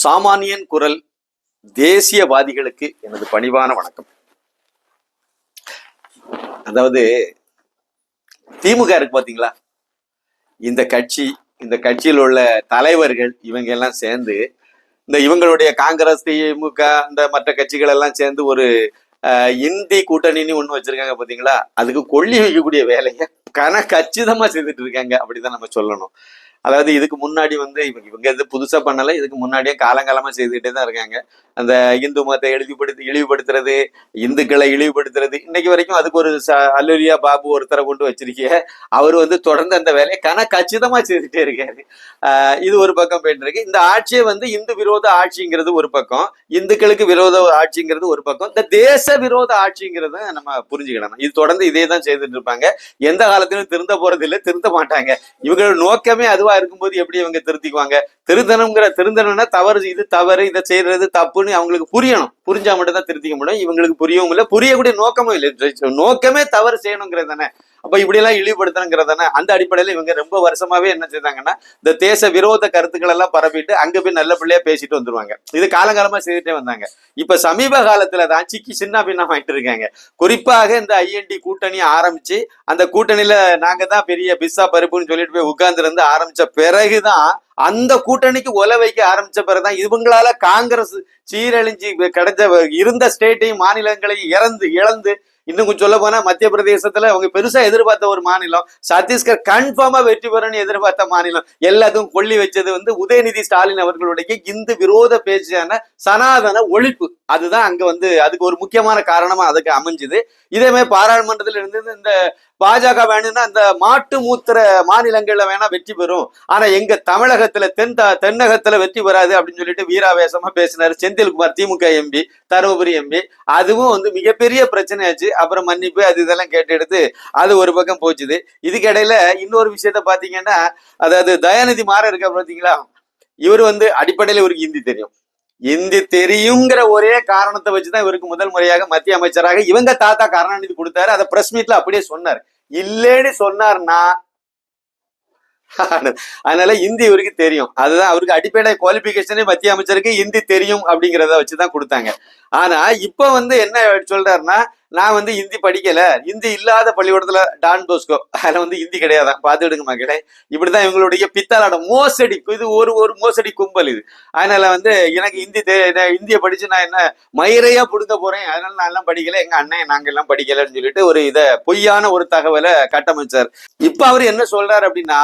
சாமானியன் குரல் தேசியவாதிகளுக்கு எனது பணிவான வணக்கம். அதாவது திமுக இருக்கு பாத்தீங்களா? இந்த கட்சி இந்த கட்சியில் உள்ள தலைவர்கள் இவங்க எல்லாம் சேர்ந்து இந்த இவங்களுடைய காங்கிரஸ் திமுக இந்த மற்ற கட்சிகள் எல்லாம் சேர்ந்து ஒரு அஹ், இந்தி கூட்டணின்னு ஒண்ணு வச்சிருக்காங்க பாத்தீங்களா? அதுக்கு கொள்ளி வைக்கக்கூடிய வேலையை கன கச்சிதமா செய்துட்டு இருக்காங்க அப்படிதான் நம்ம சொல்லணும். அதாவது இதுக்கு முன்னாடி வந்து இவங்க இவங்க இது புதுசா பண்ணல. இதுக்கு முன்னாடியே காலங்காலமா செய்துகிட்டே தான் இருக்காங்க. அந்த இந்து மதத்தை எழுதிப்படுத்தி இழிவுபடுத்துறது இந்துக்களை இழிவுபடுத்துறது இன்னைக்கு வரைக்கும் அதுக்கு ஒரு ச அல்லூரியா பாபு ஒருத்தரை கொண்டு வச்சிருக்கீங்க. அவர் வந்து தொடர்ந்து அந்த வேலையை கன கச்சிதமா செய்துட்டே இருக்காரு. ஆஹ் இது ஒரு பக்கம் போயிட்டு இருக்கு. இந்த ஆட்சியை வந்து இந்து விரோத ஆட்சிங்கிறது ஒரு பக்கம் இந்துக்களுக்கு விரோத ஆட்சிங்கிறது ஒரு பக்கம் இந்த தேச விரோத ஆட்சிங்கிறத நம்ம புரிஞ்சுக்கிடணும். இது தொடர்ந்து இதே தான் செய்துட்டு இருப்பாங்க. எந்த காலத்திலும் திருந்த போறது இல்லை திருந்த மாட்டாங்க. இவங்களோட நோக்கமே அதுவா இருக்கும்போது எப்படி இவங்க திருத்திக்குவாங்க? திருத்தனம்ங்கிற திருந்தணும்னா தவறு இது தவறு இதை செய்யறது தப்புன்னு அவங்களுக்கு புரியணும். புரிஞ்சா மட்டும் தான் திருத்திக்க முடியும். இவங்களுக்கு புரியவும் இல்லை. புரியக்கூடிய நோக்கமும் இல்லை. நோக்கமே தவறு செய்யணுங்கிறது தானே அப்ப இப்படி எல்லாம் இழிவுபடுத்தணுங்கிறது தானே அந்த அடிப்படையில இவங்க ரொம்ப வருஷமாவே என்ன செய்தாங்கன்னா இந்த தேச விரோத கருத்துக்கள் எல்லாம் பரப்பிட்டு அங்க போய் நல்ல பிள்ளையா பேசிட்டு வந்துருவாங்க. இது காலங்காலமா செய்துட்டே வந்தாங்க. இப்ப சமீப காலத்துல தான் சிக்கி சின்ன பின்னம் ஆயிட்டு இருக்காங்க. குறிப்பாக இந்த ஐஎன்டி கூட்டணி ஆரம்பிச்சு அந்த கூட்டணியில நாங்க தான் பெரிய பிஸ்ஸா பருப்புன்னு சொல்லிட்டு போய் உட்கார்ந்து இருந்து ஆரம்பிச்ச பிறகுதான் அந்த கூட்டணிக்கு ஒல வைக்க ஆரம்பிச்ச பிறகுதான் இவங்களால காங்கிரஸ் சீரழிஞ்சு கிடைச்ச இருந்த ஸ்டேட்டையும் மாநிலங்களையும் இறந்து இழந்து இன்னும் கொஞ்சம் சொல்ல போனா மத்திய பிரதேசத்துல அவங்க பெருசா எதிர்பார்த்த ஒரு மாநிலம். சத்தீஸ்கர் கன்ஃபார்மா வெற்றி பெறணும்னு எதிர்பார்த்த மாநிலம். எல்லாத்துக்கும் கொள்ளி வச்சது வந்து உதயநிதி ஸ்டாலின் அவர்களுடைய இந்து விரோத பேச்சான சனாதன ஒழிப்பு. அதுதான் அங்க வந்து அதுக்கு ஒரு முக்கியமான காரணமா அதுக்கு அமைஞ்சுது. இதே மாதிரி பாராளுமன்றத்தில் இருந்து இந்த பாஜக வேணும்னா அந்த மாட்டு மூத்திர மாநிலங்கள்ல வேணா வெற்றி பெறும். ஆனா எங்க தமிழகத்துல தென் தென்னகத்துல வெற்றி பெறாது அப்படின்னு சொல்லிட்டு வீராவேசமா பேசினாரு செந்தில்குமார் திமுக எம்பி தருமபுரி எம்பி அதுவும் வந்து மிகப்பெரிய பிரச்சனையாச்சு. அப்புறம் மன்னிப்பு அது இதெல்லாம் கேட்டு எடுத்து அது ஒரு பக்கம் போச்சுது. இதுக்கு இடையில இன்னொரு விஷயத்த பாத்தீங்கன்னா அதாவது தயாநிதி மாற இருக்கா பாத்தீங்களா இவர் வந்து அடிப்படையில இவருக்கு ஹிந்தி தெரியும். ஹிந்தி தெரியுங்கிற ஒரே காரணத்தை வச்சுதான் இவருக்கு முதல் முறையாக மத்திய அமைச்சராக இவங்க தாத்தா கருணாநிதி கொடுத்தாரு. அதை பிரஸ் மீட்ல அப்படியே சொன்னார். இல்லைன்னு சொன்னார்னா அதனால ஹிந்தி இவருக்கு தெரியும். அதுதான் அவருக்கு அடிப்படை குவாலிபிகேஷனே மத்திய அமைச்சருக்கு ஹிந்தி தெரியும் அப்படிங்கிறத வச்சுதான் கொடுத்தாங்க. ஆனா இப்ப வந்து என்ன சொல்றாருன்னா நான் வந்து ஹிந்தி படிக்கல. ஹிந்தி இல்லாத பள்ளிக்கூடத்துல டான் போஸ்கோ. அதுல வந்து ஹிந்தி கிடையாதான். பாத்துடுங்க மக்களே. இப்படிதான் இவங்களுடைய பித்தாளோட மோசடி. இது ஒரு ஒரு மோசடி கும்பல் இது. அதனால வந்து எனக்கு ஹிந்தி தெ- ஹிந்தியை படிச்சு நான் என்ன மயிரையா புடுங்க போறேன். அதனால நான் எல்லாம் படிக்கல. எங்க அண்ணன் நாங்க எல்லாம் படிக்கலன்னு சொல்லிட்டு ஒரு இதை பொய்யான ஒரு தகவலை கட்டமைச்சார். இப்ப அவர் என்ன சொல்றாரு அப்படின்னா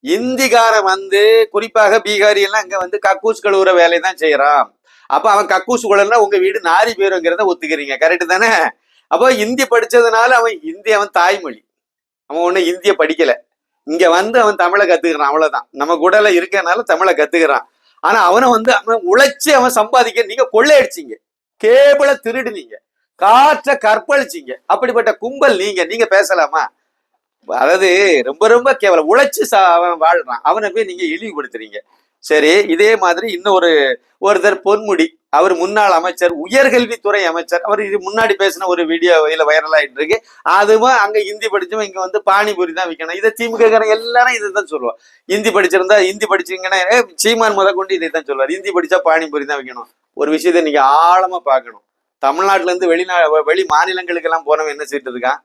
இந்திக்காரன் வந்து குறிப்பாக பீகாரி எல்லாம் அங்க வந்து கக்கூஸ் கழுவுற வேலையை தான் செய்யறான் அப்ப அவன் கக்கூஸ் குழல்னா உங்க வீடு நாரி போயிருங்கிறத ஒத்துக்கிறீங்க. கரெக்டு தானே? அப்போ ஹிந்தி படிச்சதுனால அவன் ஹிந்தி அவன் தாய்மொழி. அவன் ஒண்ணு இந்திய படிக்கல. இங்க வந்து அவன் தமிழை கத்துக்கிறான் அவ்வளவுதான். நம்ம கூடல இருக்கனால தமிழை கத்துக்கிறான். ஆனா அவனை வந்து அவன் உழைச்சி அவன் சம்பாதிக்க நீங்க கொள்ளையடிச்சிங்க. கேபிள திருடுனீங்க. காற்ற கற்பழிச்சிங்க. அப்படிப்பட்ட கும்பல் நீங்க நீங்க பேசலாமா? அதாவது ரொம்ப ரொம்ப கேவலம். உழைச்சி சா- அவன் வாழ்றான். அவனை போய் நீங்க இழிவுபடுத்துறீங்க. சரி இதே மாதிரி இன்னொரு ஒருத்தர் பொன்முடி அவர் முன்னாள் அமைச்சர் உயர்கல்வித்துறை அமைச்சர் அவர் இது முன்னாடி பேசின ஒரு வீடியோ இதில் வைரல் ஆயிட்டு இருக்கு அதுவும் அங்கே ஹிந்தி படிச்சவன் இங்கே வந்து பானிபூரி தான் விற்கணும் இதை திமுக எல்லாரும் இதை தான் சொல்லுவோம் ஹிந்தி படிச்சிருந்தா ஹிந்தி படிச்சிங்கன்னா சீமான் முத கொண்டு இதை தான் சொல்லுவார். ஹிந்தி படித்தா பானிபூரி தான் விற்கணும் ஒரு விஷயத்தை நீங்கள் ஆழமாக பார்க்கணும். தமிழ்நாட்டிலேருந்து வெளிநா வெளி மாநிலங்களுக்கெல்லாம் போனவன் என்ன செய்யிட்டு இருக்கான்?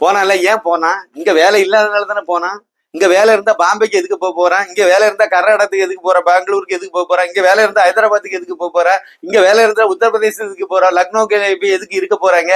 போனான்ல ஏன் போனான்? இங்கே வேலை இல்லாதனால தானே போனான்? இங்க வேலை இருந்தா பாம்பேக்கு எதுக்கு போக போறான் இங்க வேலை இருந்தா கர்நாடகத்துக்கு எதுக்கு போற? பெங்களூருக்கு எதுக்கு போக போறான் இங்க வேலை இருந்தா ஹைதராபாத்துக்கு எதுக்கு போக போற? இங்க வேலை இருந்தா உத்தரப்பிரதேசத்துக்கு போறா? லக்னோக்கு போய் எதுக்கு இருக்க போறாங்க?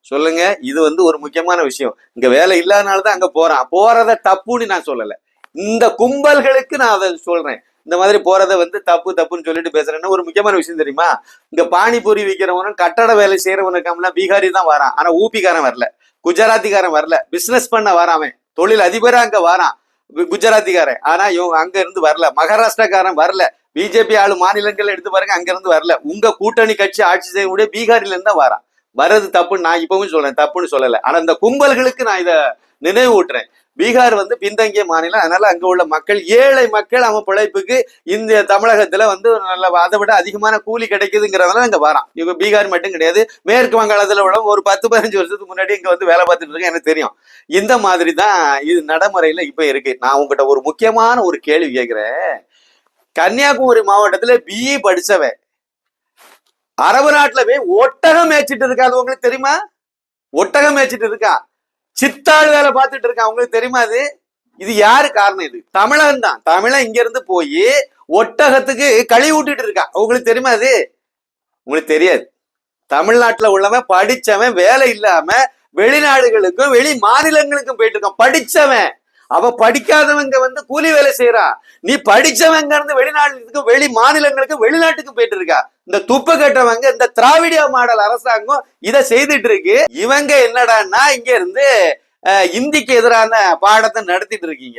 சொல்லுங்க. இது வந்து ஒரு முக்கியமான விஷயம். இங்க வேலை இல்லாதனால தான் அங்க போறான். போறத தப்புன்னு நான் சொல்லல. இந்த கும்பல்களுக்கு நான் அதை சொல்றேன். இந்த மாதிரி போறத வந்து தப்பு தப்புன்னு சொல்லிட்டு பேசுறேன்னா ஒரு முக்கியமான விஷயம் தெரியுமா? இங்க பானிபூரி விற்கிறவனும் கட்டட வேலை செய்யறவனுக்கெல்லாம் பீகாரி தான் வரான். ஆனா ஊபிக்காரன் வரல. குஜராத்திக்காரன் வரல. பிசினஸ் பண்ண வரான் அவன். தொழில் அதிபரா அங்க வரான். கு- குஜராத்திக்காரன் ஆனா இவங்க அங்க இருந்து வரல. மகாராஷ்டிராக்காரன் வரல. பிஜேபி ஆளு மாநிலங்கள் எடுத்து பாருங்க அங்க இருந்து வரல. உங்க கூட்டணி கட்சி ஆட்சி செய்யக்கூடிய பீகாரில இருந்து வரான். வர்றது தப்புன்னு நான் இப்பவும் சொல்றேன். தப்புன்னு சொல்லல. ஆனா இந்த கும்பல்களுக்கு நான் இதை நினைவூட்டுறேன். பீகார் வந்து பின்தங்கிய மாநிலம். அதனால அங்க உள்ள மக்கள் ஏழை மக்கள் அவன் பிழைப்புக்கு இந்த தமிழகத்துல வந்து நல்ல அதை விட அதிகமான கூலி கிடைக்குதுங்கிறதுனால அங்க வரான். இவங்க பீகார் மட்டும் கிடையாது. மேற்கு வங்காளத்துல உள்ள ஒரு பத்து பதினஞ்சு வருஷத்துக்கு முன்னாடி இங்க வந்து வேலை பார்த்துட்டு இருக்கேன் எனக்கு தெரியும். இந்த மாதிரி தான் இது நடைமுறையில இப்ப இருக்கு. நான் உங்ககிட்ட ஒரு முக்கியமான ஒரு கேள்வி கேட்கிறேன். கன்னியாகுமரி மாவட்டத்துல பிஇ படிச்சவன் அரபு நாட்டுல போய் ஒட்டகம் மேய்ச்சிட்டு இருக்காது உங்களுக்கு தெரியுமா? ஒட்டகம் மேய்ச்சிட்டு இருக்கா? சித்தாள் வேலை பார்த்துட்டு இருக்கான் அவங்களுக்கு தெரியுமா அது? இது யாரு காரணம் இது? தமிழன் தான். தமிழன் இங்க இருந்து போய் ஒட்டகத்துக்கு கழி ஊட்டிட்டு இருக்கா. உங்களுக்கு தெரியுமா அது? உங்களுக்கு தெரியாது. தமிழ்நாட்டுல உள்ளவன் படிச்சவன் வேலை இல்லாம வெளிநாடுகளுக்கும் வெளி மாநிலங்களுக்கும் போயிட்டு இருக்கான். படிச்சவன். அவ படிக்காதவங்க வந்து கூலி வேலை செய்யறான் நீ படிச்சவங்க இருந்து வெளிநாட்டுக்கு வெளி மாநிலங்களுக்கு வெளிநாட்டுக்கு போயிட்டு இருக்கா. இந்த துப்பு கட்டவங்க இந்த திராவிடிய மாடல் அரசாங்கம் இதை செய்துட்டு இருக்கு. இவங்க என்னடான்னா இங்க இருந்து அஹ், இந்திக்கு எதிரான பாடத்தை நடத்திட்டு இருக்கீங்க.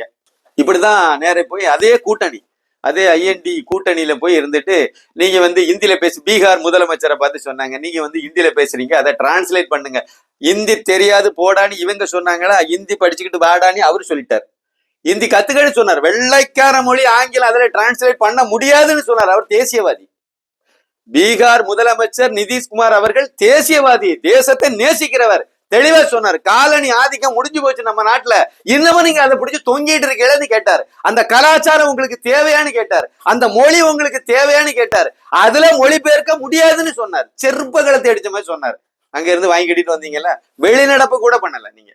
இப்படிதான் நேர போய் அதே கூட்டணி. அதே ஐஎன்டி கூட்டணியில போய் இருந்துட்டு நீங்க வந்து இந்தியில பேசி பீகார் முதலமைச்சரை பார்த்து சொன்னாங்க. நீங்க வந்து இந்தியில பேசுறீங்க. அதை டிரான்ஸ்லேட் பண்ணுங்க. இந்தி தெரியாது போடான்னு இவங்க சொன்னாங்களா? இந்தி படிச்சுக்கிட்டு வாடான்னு அவரு சொல்லிட்டார். இந்தி கத்துக்கன்னு சொன்னார். வெள்ளைக்கார மொழி ஆங்கிலம் அதில் டிரான்ஸ்லேட் பண்ண முடியாதுன்னு சொன்னார். அவர் தேசியவாதி. பீகார் முதலமைச்சர் நிதிஷ்குமார் அவர்கள் தேசியவாதி. தேசத்தை நேசிக்கிறவர். தெளிவா சொன்னார். காலனி ஆதிக்கம் முடிஞ்சு போச்சு நம்ம நாட்டுல. இன்னமும் நீங்க அதை பிடிச்சி தொங்கிட்டு இருக்கீங்களேன்னு கேட்டார். அந்த கலாச்சாரம் உங்களுக்கு தேவையான்னு கேட்டார். அந்த மொழி உங்களுக்கு தேவையான்னு கேட்டார். அதுல மொழிபெயர்க்க முடியாதுன்னு சொன்னார். செருப்பகளை அடிச்ச மாதிரி சொன்னார். அங்க இருந்து வாங்கி கட்டிட்டு வந்தீங்கல்ல? வெளிநடப்பு கூட பண்ணல நீங்க.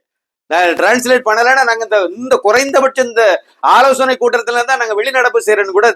டிரான்ஸ்லேட் பண்ணலைன்னா நாங்கள் இந்த இந்த குறைந்தபட்சம் இந்த ஆலோசனை கூட்டத்தில் தான் நாங்கள் வெளிநடப்பு செய்யறோம்னு கூட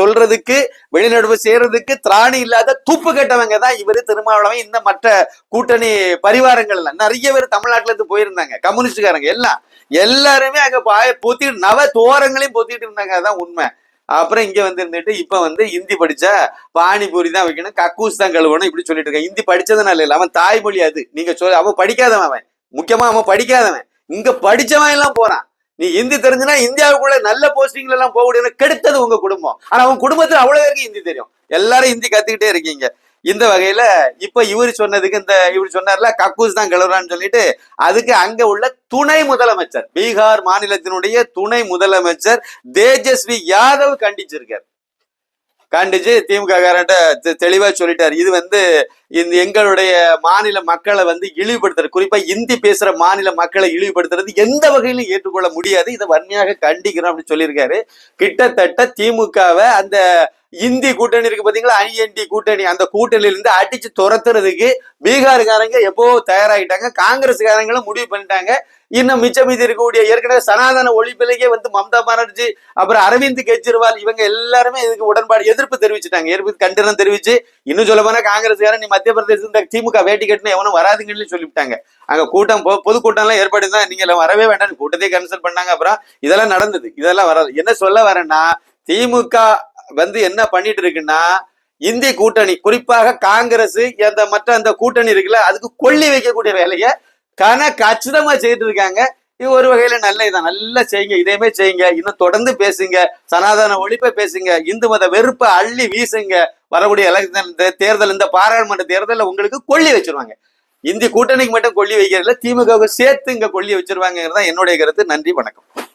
சொல்றதுக்கு வெளிநடப்பு செய்யறதுக்கு திராணி இல்லாத துப்பு கேட்டவங்க தான் இவர் திருமாவளவன் இந்த மற்ற கூட்டணி பரிவாரங்கள் எல்லாம். நிறைய பேர் தமிழ்நாட்டிலேருந்து போயிருந்தாங்க கம்யூனிஸ்டுக்காரங்க எல்லாம். எல்லாருமே அங்கே பாய பொத்தி நவ தோரங்களையும் பொத்திட்டு இருந்தாங்க அதான் உண்மை. அப்புறம் இங்கே வந்து இருந்துட்டு இப்போ வந்து ஹிந்தி படித்தா பானிபூரி தான் வைக்கணும் கக்கூஸ் தான் கழுவணும் இப்படி சொல்லிட்டு இருக்கான். ஹிந்தி படிச்சதுனால இல்லை அவன் தாய்மொழி அது. நீங்க சொல் அவன் படிக்காதவன் அவன். முக்கியமா அவன் படிக்காதவன். இங்க படிச்சவன் எல்லாம் போறான். நீ ஹிந்தி தெரிஞ்சுனா இந்தியாவுக்குள்ள நல்ல போஸ்டிங்ல எல்லாம் போக முடியும் கெடுத்தது உங்க குடும்பம். ஆனா அவன் குடும்பத்துல அவ்வளவு பேருக்கு ஹிந்தி தெரியும். எல்லாரும் ஹிந்தி கத்துக்கிட்டே இருக்கீங்க. இந்த வகையில இப்ப இவர் சொன்னதுக்கு இந்த இவர் சொன்னார்ல கக்கூஸ் தான் கிளறான்னு சொல்லிட்டு அதுக்கு அங்க உள்ள துணை முதலமைச்சர் பீகார் மாநிலத்தினுடைய துணை முதலமைச்சர் தேஜஸ்வி யாதவ் கண்டிச்சிருக்கார். கண்டிச்சு திமுக காரன்ட்ட தெ- தெளிவா சொல்லிட்டாரு. இது வந்து இந்த எங்களுடைய மாநில மக்களை வந்து இழிவுபடுத்துறது. குறிப்பா இந்தி பேசுற மாநில மக்களை இழிவுபடுத்துறது எந்த வகையிலும் ஏற்றுக்கொள்ள முடியாது. இதை வன்மையாக கண்டிக்கிறோம் அப்படின்னு சொல்லியிருக்காரு. கிட்டத்தட்ட திமுகவை அந்த இந்தி கூட்டணி இருக்கு பாத்தீங்களா? ஐஎன்டி கூட்டணி. அந்த கூட்டணியில இருந்து அடிச்சு துரத்துறதுக்கு பீகார்காரங்க எப்போ தயாராகிட்டாங்க காங்கிரஸ்காரங்களும் முடிவு பண்ணிட்டாங்க. இன்னும் மிச்ச மீதி இருக்கக்கூடிய ஏற்கனவே சனாதன ஒழிப்பிலேயே வந்து மம்தா பானர்ஜி அப்புறம் அரவிந்த் கெஜ்ரிவால் இவங்க எல்லாருமே இதுக்கு உடன்பாடு எதிர்ப்பு தெரிவிச்சுட்டாங்க. எதிர்ப்பு கண்டனம் தெரிவிச்சு இன்னும் சொல்ல போனா காங்கிரஸ்காரன் நீ மத்திய பிரதேச இந்த திமுக வேட்டி கட்டுன்னு எவனும் வராதுங்கன்னு சொல்லிவிட்டாங்க. அங்க கூட்டம் பொதுக்கூட்டம் எல்லாம் ஏற்பாடு தான் நீங்க எல்லாம் வரவே வேண்டாம் கூட்டத்தையே கேன்சல் பண்ணாங்க. அப்புறம் இதெல்லாம் நடந்தது. இதெல்லாம் வராது. என்ன சொல்ல வரேன்னா திமுக வந்து என்ன பண்ணிட்டு இருக்குன்னா இந்திய கூட்டணி குறிப்பாக காங்கிரஸ் அந்த மற்ற அந்த கூட்டணி இருக்குல்ல அதுக்கு கொள்ளி வைக்கக்கூடிய வேலையை கன கச்சிதமா செய்துட்டு இருக்காங்க. இது ஒரு வகையில நல்ல இதான் நல்லா செய்யுங்க இதேமே செய்யுங்க. இன்னும் தொடர்ந்து பேசுங்க. சனாதன ஒழிப்பை பேசுங்க. இந்து மத வெறுப்பை அள்ளி வீசுங்க. வரக்கூடிய எலெக்ஷன் இந்த தேர்தல் இந்த பாராளுமன்ற தேர்தலில் உங்களுக்கு கொள்ளி வச்சிருவாங்க. இந்தி கூட்டணிக்கு மட்டும் கொள்ளி வைக்கிறதுல திமுகவுக்கு சேர்த்து இங்க கொள்ளி வச்சிருவாங்கிறது தான் என்னுடைய கருத்து. நன்றி வணக்கம்.